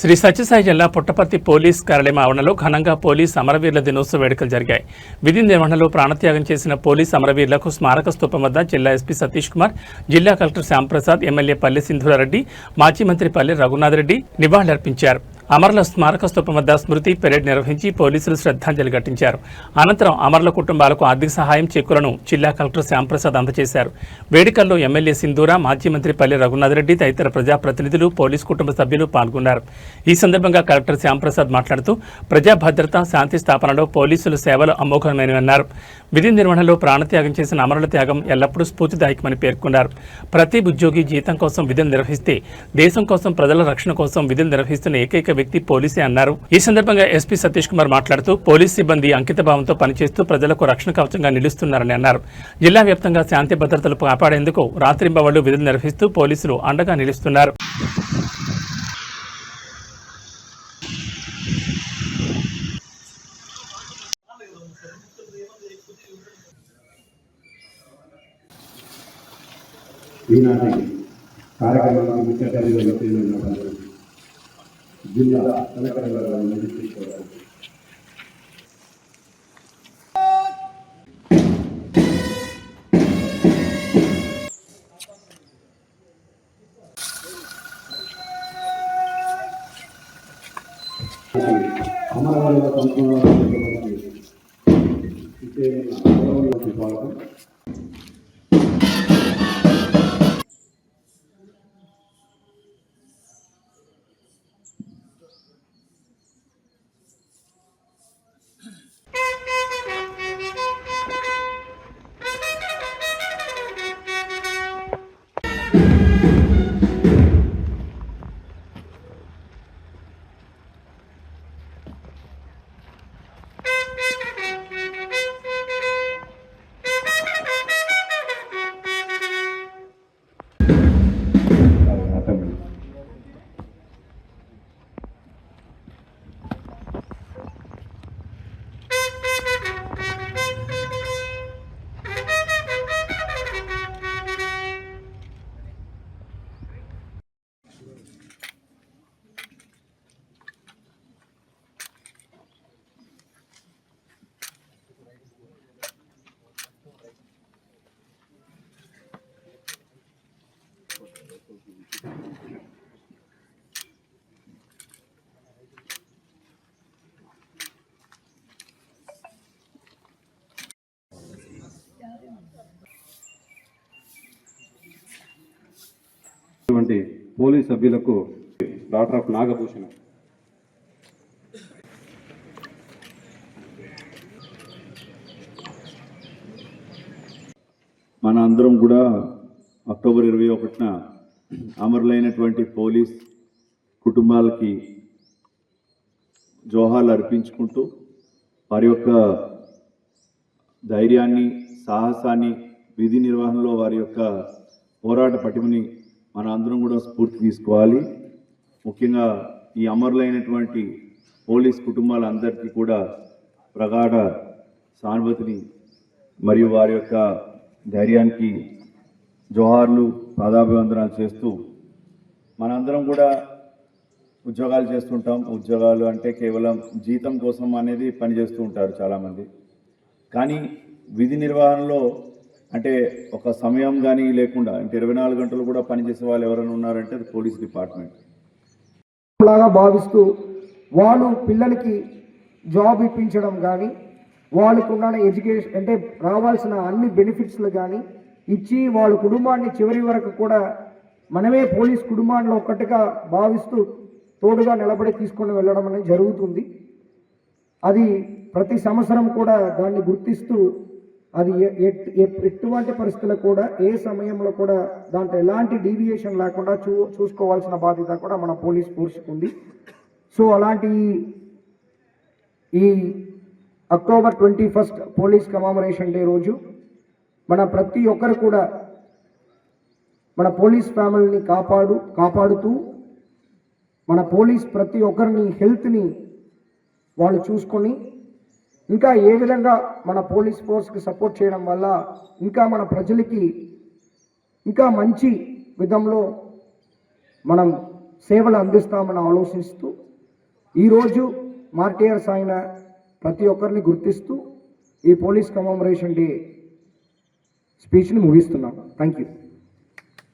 శ్రీ సత్యసాయి జిల్లా పుట్టపర్తి పోలీస్ కార్యాలయం ఆవరణలో ఘనంగా పోలీస్ అమరవీరుల దినోత్సవ వేడుకలు జరిగాయి. విధి నిర్వహణలో ప్రాణత్యాగం చేసిన పోలీస్ అమరవీరులకు స్మారక స్తూపం వద్ద జిల్లా ఎస్పీ సతీష్ కుమార్ జిల్లా కలెక్టర్ శ్యాంప్రసాద్ ఎమ్మెల్యే పల్లె సింధురారెడ్డి మాజీ మంత్రి పల్లె రఘునాథ్ రెడ్డి నివాళులర్పించారు. అమరుల స్మారక స్తూపం వద్ద స్మృతి పెరేడ్ నిర్వహించి పోలీసులు శ్రద్ధాంజలి ఘటించారు. అనంతరం అమరుల కుటుంబాలకు ఆర్థిక సహాయం చెక్కులను జిల్లా కలెక్టర్ శ్యాంప్రసాద్ అందజేశారు. వేడుకల్లో ఎమ్మెల్యే సింధూర మాజీ మంత్రి పల్లె రఘునాథ్ రెడ్డి తదితర ప్రజాప్రతినిధులు పోలీస్ కుటుంబ సభ్యులు పాల్గొన్నారు. ఈ సందర్భంగా కలెక్టర్ శ్యాంప్రసాద్ మాట్లాడుతూ ప్రజా భద్రత శాంతి స్థాపనలో పోలీసుల సేవలు అమోఘమైనవన్నారు. విధి నిర్వహణలో ప్రాణత్యాగం చేసిన అమరుల త్యాగం ఎల్లప్పుడూ స్ఫూర్తిదాయకమని పేర్కొన్నారు. ప్రతి ఉద్యోగి జీతం కోసం విధులు నిర్వహిస్తే దేశం కోసం ప్రజల రక్షణ కోసం విధులు నిర్వహిస్తున్న ఏకైక వ్యక్తి పోలీసే అన్నారు. ఈ సందర్భంగా ఎస్పీ సతీష్ కుమార్ మాట్లాడుతూ పోలీస్ సిబ్బంది అంకిత భావంతో పనిచేస్తూ ప్రజలకు రక్షణ కవచంగా నిలుస్తున్నారని అన్నారు. జిల్లా వ్యాప్తంగా శాంతి భద్రతలు కాపాడేందుకు రాత్రింబవళ్ళు విధులు నిర్వహిస్తూ పోలీసులు అండగా నిలుస్తున్నారు. ఈనాటి కార్యక్రమానికి ముఖ్య అతిథిగా విచ్చేసినటువంటి జిల్లా కలెక్టర్ గారు నిరీక్షించుకోవాలి అమరవీరుల సంపూర్ణ స్వాగతం అటువంటి పోలీస్ సభ్యులకు డాక్టర్ ఆఫ్ నాగభూషణ. మన అందరం కూడా అక్టోబర్ ఇరవై ఒకటిన అమరులైనటువంటి పోలీస్ కుటుంబాలకి జోహాలు అర్పించుకుంటూ వారి యొక్క ధైర్యాన్ని సాహసాన్ని విధి నిర్వహణలో వారి యొక్క పోరాట పటిమని మన అందరం కూడా స్ఫూర్తి తీసుకోవాలి. ముఖ్యంగా ఈ అమరులైనటువంటి పోలీస్ కుటుంబాలందరికీ కూడా ప్రగాఢ సానుభూతిని మరియు వారి యొక్క ధైర్యానికి జోహార్లు పాదాభివందనాలు చేస్తూ మనందరం కూడా ఉద్యోగాలు చేస్తుంటాం. ఉద్యోగాలు అంటే కేవలం జీతం కోసం అనేది పని చేస్తూ ఉంటారు చాలామంది. కానీ విధి నిర్వహణలో అంటే ఒక సమయం కానీ లేకుండా అంటే ఇరవై నాలుగు గంటలు కూడా పనిచేసే వాళ్ళు ఎవరైనా ఉన్నారంటే అది పోలీస్ డిపార్ట్మెంట్. లాగా భావిస్తూ వాళ్ళు పిల్లలకి జాబ్ ఇప్పించడం కానీ వాళ్ళకు ఉన్న ఎడ్యుకేషన్ అంటే రావాల్సిన అన్ని బెనిఫిట్స్లు కానీ ఇచ్చి వాళ్ళ కుటుంబాన్ని చివరి వరకు కూడా మనమే పోలీస్ కుటుంబాన్ని ఒక్కటిగా భావిస్తూ తోడుగా నిలబడి తీసుకొని వెళ్ళడం అనేది జరుగుతుంది. అది ప్రతి సంవత్సరం కూడా దాన్ని గుర్తిస్తూ అది ఎట్- ఎటువంటి పరిస్థితుల్లో కూడా ఏ సమయంలో కూడా దాంట్లో ఎలాంటి డీవియేషన్ లేకుండా చూ చూసుకోవాల్సిన బాధ్యత కూడా మన పోలీస్ ఫోర్స్కి ఉంది. సో అలాంటి ఈ October twenty first police commemoration day రోజు మన ప్రతి ఒక్కరు కూడా మన పోలీస్ ఫ్యామిలీని కాపాడు కాపాడుతూ మన పోలీస్ ప్రతి ఒక్కరిని హెల్త్ని వాళ్ళు చూసుకొని ఇంకా ఏ విధంగా మన పోలీస్ ఫోర్స్కి సపోర్ట్ చేయడం వల్ల ఇంకా మన ప్రజలకి ఇంకా మంచి విధంలో మనం సేవలు అందిస్తామని ఆలోచిస్తూ ఈరోజు మార్టియర్స్ అయిన ప్రతి ఒక్కరిని గుర్తిస్తూ ఈ పోలీస్ కమమరేషన్ డే స్పీచ్ని ముగిస్తున్నాను థ్యాంక్ యూ